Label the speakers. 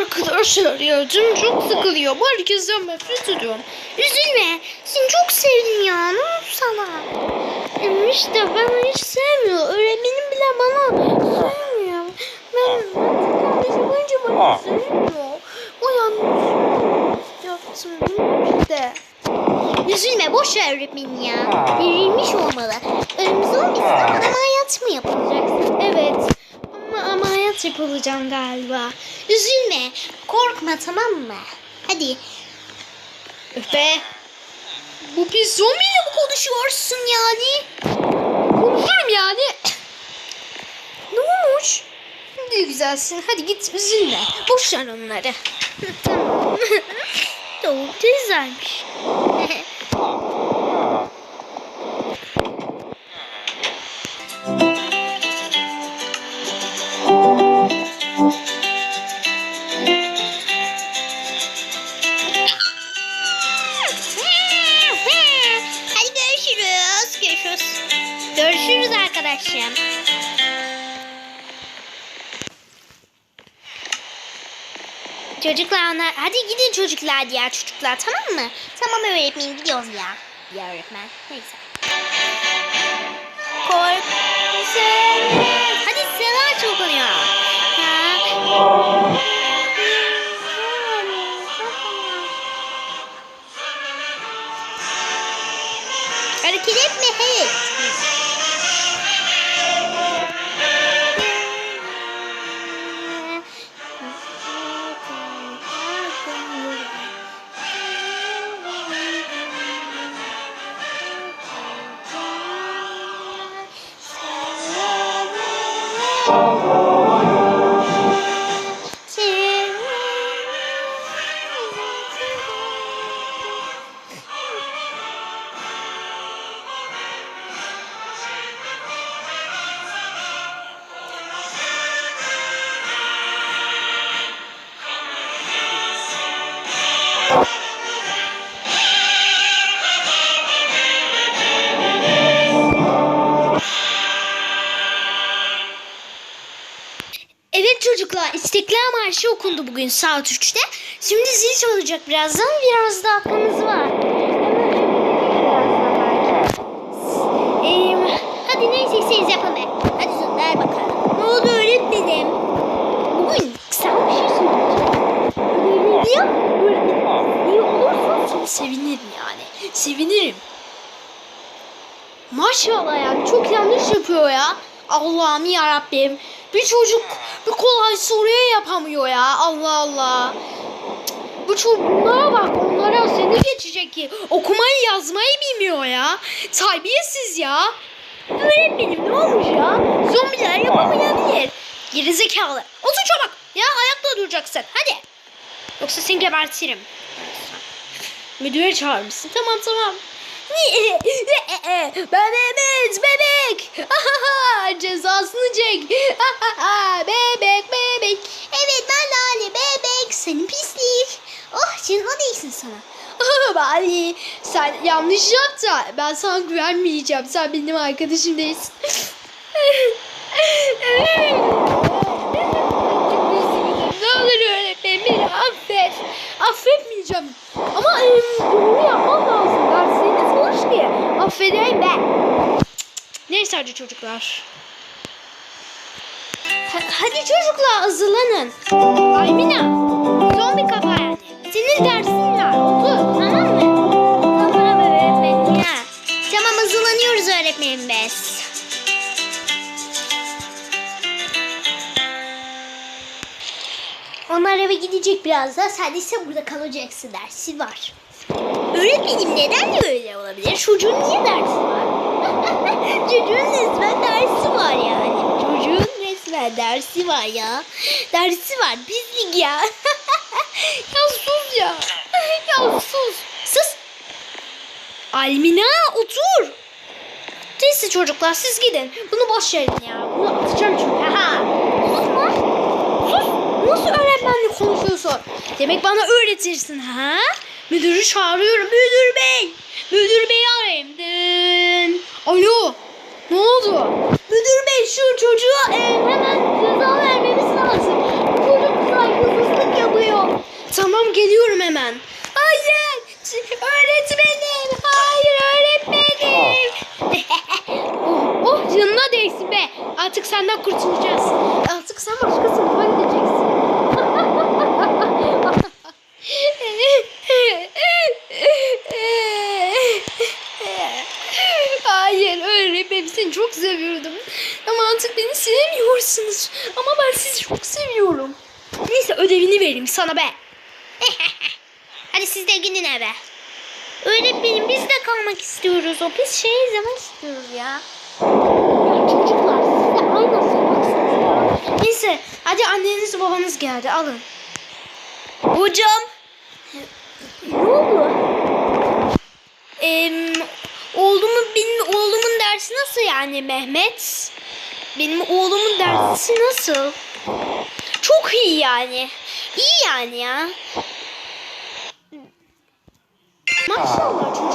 Speaker 1: Arkadaşlar ya canım çok sıkılıyor. Bu herkesten nefret ediyorum. Üzülme. Seni çok sevdim ya. Ne oldu sana? İşte ben hiç sevmiyor. Öğretmenim bile bana sevmiyor. Ben, kardeşim önce bana sevmiyor. O yanlış yaptım işte. Üzülme boş ver öğretmenin ya. Verilmiş olmalı. Önümüzde olmasın ameliyat mı yapılacaksın? Evet. Ama ameliyat yapılacağım galiba. Üzülme. Korkma tamam mı? Hadi. Öfe. Bu pis zombiyle mi konuşuyorsun yani? Konuşurum yani. ne olmuş? Ne güzelsin. Hadi git üzülme. Boş ver onları. tamam. Tavuk güzelmiş. görüşürüz. Görüşürüz. Arkadaşım. Çocuklar onlar, hadi gidin çocuklar diğer çocuklar tamam mı? Tamam öğretmenim gidiyoruz ya. Ya öğretmen neyse. Kork. Hadi Sena çok oluyor. Ha. Oh. Evet çocuklar İstiklal Marşı okundu bugün saat 3'te. Şimdi zil çalacak birazdan. Biraz dakikamız var. Ee, hadi neyse siz yapın be. Hadi Zünder bakalım. Ne oldu öğretmenim? Bugün kısa bir şey söyleyeceğim. Öğretmenim iyi olursa sevinirim yani. Sevinirim. Maşallah ya çok yanlış yapıyor ya. Allah'ım ya Rabbim. Bir çocuk bir kolay soruyu yapamıyor ya. Allah Allah. Bu çocuklara bak onlara seni geçecek ki okumayı yazmayı bilmiyor ya. Terbiyesiz ya. Öğretmenim ne olmuş ya? Zombiler yapamayabilir. Gerizekalı. Otur çabuk. Ya ayakta duracaksın. Hadi. Yoksa seni gebertirim. Müdüre çağırmışsın. Tamam tamam. Bebeğimiz bebek. Ahaha, Cezasını çek. Ahaha, bebek bebek. Evet ben Lale bebek. Senin pislik. Oh canım o değilsin sana. Bari sen yanlış yaptın. Ben sana güvenmeyeceğim. Sen benim arkadaşım değilsin. ne olur öğretmenim beni affet. Affetmeyeceğim. Ama bunu yapmam lazım. Dersleriniz boş ki. Affedeyim ben. Neyse hadi çocuklar. Ha- hadi çocuklar hazırlanın. Aymina. Onlar eve gidecek birazdan. Sen ise burada kalacaksın dersi var. Öğretmenim neden öyle olabilir? Çocuğun niye dersi var? Çocuğun resmen dersi var yani. Çocuğun resmen dersi var ya. Dersi var. Bizlik ya. ya sus ya. ya sus. Sus. Almina otur. Neyse çocuklar siz gidin. Bunu boş verin ya. Bunu atacağım çünkü. Ha. Nasıl öğretmenle konuşuyorsun? Demek bana öğretirsin ha? Müdürü çağırıyorum. Müdür bey. Müdür beyi arayayım. Dın. Alo. Ne oldu? Müdür bey şu çocuğa e, hemen ceza vermemiz lazım. Çocuk saygısızlık Tamam geliyorum hemen. Hayır. Öğretmenim. Hayır öğretmenim. oh, oh canına değsin be. Artık senden kurtulacağız. Artık sen başka sınıfa gideceksin. Hayır öğretmenim seni çok seviyordum. Ama artık beni sevmiyorsunuz. Ama ben sizi çok seviyorum. Neyse ödevini vereyim sana be. Hadi siz de gidin eve. Öğretmenim biz de kalmak istiyoruz. O biz şey izlemek istiyoruz ya. Ya çocuklar siz de aynı ya. Neyse hadi anneniz babanız geldi alın. Hocam. Ne oldu? Eee oğlumun benim oğlumun dersi nasıl yani Mehmet? Benim oğlumun dersi nasıl? Çok iyi yani. İyi yani ya. Maşallah çocuğum